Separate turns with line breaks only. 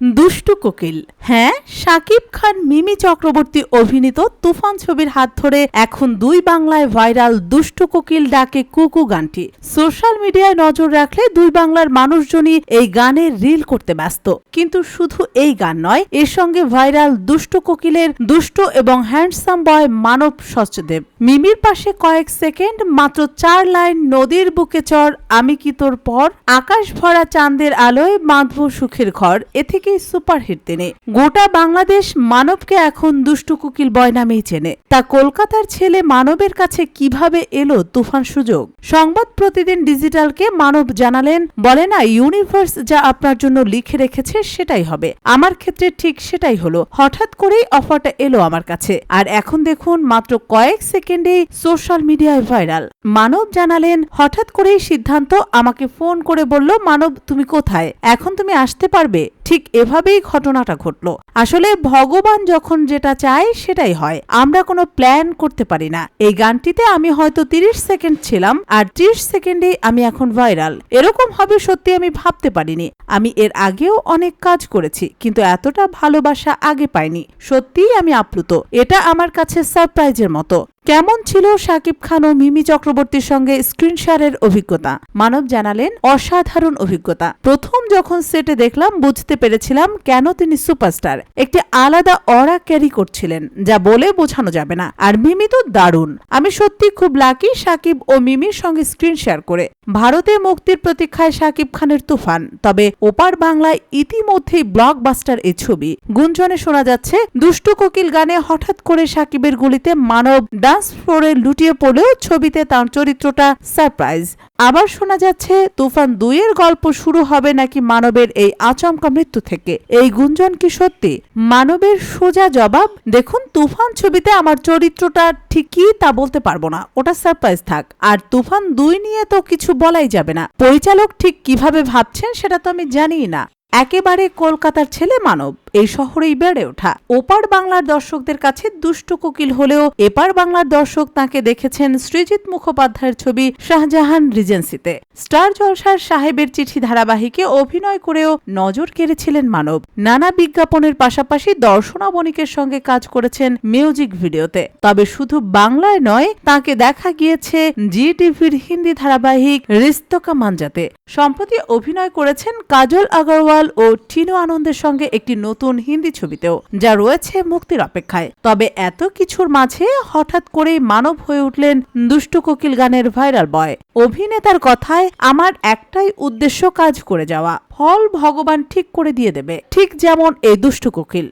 দুষ্টু কোকিল। হ্যাঁ শাকিব খান, মিমি চক্রবর্তী অভিনীত তুফান ছবির হাত ধরে এখন দুই বাংলায় ভাইরাল দুষ্টু কোকিল ডাকে কুকু গানটি। সোশ্যাল মিডিয়ায় নজর রাখলে দুই বাংলার মানুষজনই এই গানের রিল করতে ব্যস্ত। কিন্তু শুধু এই গান নয়, এর সঙ্গে ভাইরাল দুষ্টু কোকিলের দুষ্ট এবং হ্যান্ডসাম বয় মানব সচদেব। মিমির পাশে কয়েক সেকেন্ড, মাত্র চার লাইন, নদীর বুকে চর, আমি কি তোর পর? আকাশ ভরা চাঁদের আলোয় বাঁধব সুখের ঘর, এ থেকেই সুপারহিট তিনি। গোটা বাংলাদেশ মানবকে এখন দুষ্টু কুকিল বয় নামেই চেনে। তা কলকাতার ছেলে মানবের কাছে কীভাবে এলো তুফান সুযোগ? সংবাদ প্রতিদিন ডিজিটালকে মানব জানালেন, বলে না, ইউনিভার্স যা আপনার জন্য লিখে রেখেছে সেটাই হবে। আমার ক্ষেত্রে ঠিক সেটাই হলো। হঠাৎ করেই অফারটা এলো আমার কাছে। আর এখন দেখুন, মাত্র কয়েক সেকেন্ডেই সোশ্যাল মিডিয়ায় ভাইরাল। মানব জানালেন, হঠাৎ করেই সিদ্ধান্ত আমাকে ফোন করে বলল, মানব, তুমি কোথায়? এখন তুমি আসতে পারবে? ঠিক এভাবেই ঘটনাটা ঘটলো। আসলে ভগবান যখন যেটা চায় সেটাই হয়। আমরা কোনো প্ল্যান করতে পারি না। এই গানটিতে আমি হয়তো তিরিশ সেকেন্ড ছিলাম আর ত্রিশ সেকেন্ডে আমি এখন ভাইরাল এরকম হবে সত্যি আমি ভাবতে পারিনি। আমি এর আগেও অনেক কাজ করেছি, কিন্তু এতটা ভালোবাসা আগে পাইনি। সত্যিই আমি আপ্লুত। এটা আমার কাছে সারপ্রাইজের মতো। কেমন ছিল শাকিব খান ও মিমি চক্রবর্তীর সঙ্গে স্ক্রিন শেয়ারের অভিজ্ঞতা? মানব জানালেন অসাধারণ অভিজ্ঞতা। প্রথম যখন সেটে দেখলাম, বুঝতে পেরেছিলাম কেন তিনি সুপারস্টার। একটি আলাদা অরা ক্যারি করছিলেন, যা বলে বোঝানো যাবে না। আর মিমি তো দারুণ। আমি সত্যি খুব লাকি শাকিব ও মিমির সঙ্গে স্ক্রিন শেয়ার করে। ভারতে মুক্তির প্রতীক্ষায় শাকিব খানের তুফান। তবে ওপার বাংলায় ইতিমধ্যেই ব্লকবাস্টার এই ছবি। গুঞ্জনে শোনা যাচ্ছে, দুষ্টু কোকিল গানে হঠাৎ করে শাকিবের গুলিতে মানব ডান্স ফ্লোরে লুটিয়ে পড়লেও ছবিতে তার চরিত্রটা সারপ্রাইজ আবার শোনা যাচ্ছে, তুফান দুইয়ের গল্প শুরু হবে নাকি মানবের এই আচমকা মৃত্যু থেকে। এই গুঞ্জন কি সত্যি? মানবের সোজা জবাব, দেখুন তুফান ছবিতে আমার চরিত্রটা ঠিকই তা বলতে পারব না। ওটা সারপ্রাইজ থাক। আর তুফান দুই নিয়ে তো কিছু বলাই যাবে না। পরিচালক ঠিক কীভাবে ভাবছেন সেটা তো আমি জানিই না। একেবারে কলকাতার ছেলে মানব। এই শহরেই বেড়ে ওঠা। ওপার বাংলার দর্শকদের কাছে দুষ্ট কোকিল হলেও এপার বাংলার দর্শক তাকে দেখেছেন সৃজিত মুখোপাধ্যায়ের ছবি শাহজাহান রিজেন্সিতে। স্টার জলসার সাহেবের চিঠি ধারাবাহিকে অভিনয় করেও নজর কেড়েছিলেন মানব। নানা বিজ্ঞাপনের পাশাপাশি দর্শনা বণিকের সঙ্গে কাজ করেছেন মিউজিক ভিডিওতে। তবে শুধু বাংলায় নয়, তাকে দেখা গিয়েছে জি টিভির হিন্দি ধারাবাহিক রিস্তকা মানজাতে সম্প্রতি অভিনয় করেছেন কাজল আগরওয়াল ও টিনো আনন্দের সঙ্গে একটি নতুন হিন্দি ছবিতেও, যা রয়েছে মুক্তির অপেক্ষায়। তবে এত কিছুর মাঝে হঠাৎ করেই মানব হয়ে উঠলেন দুষ্ট কোকিল গানের ভাইরাল বয়। অভিনেতার কথায়, আমার একটাই উদ্দেশ্য কাজ করে যাওয়া। ফল ভগবান ঠিক করে দিয়ে দেবে। ঠিক যেমন এই দুষ্ট কোকিল।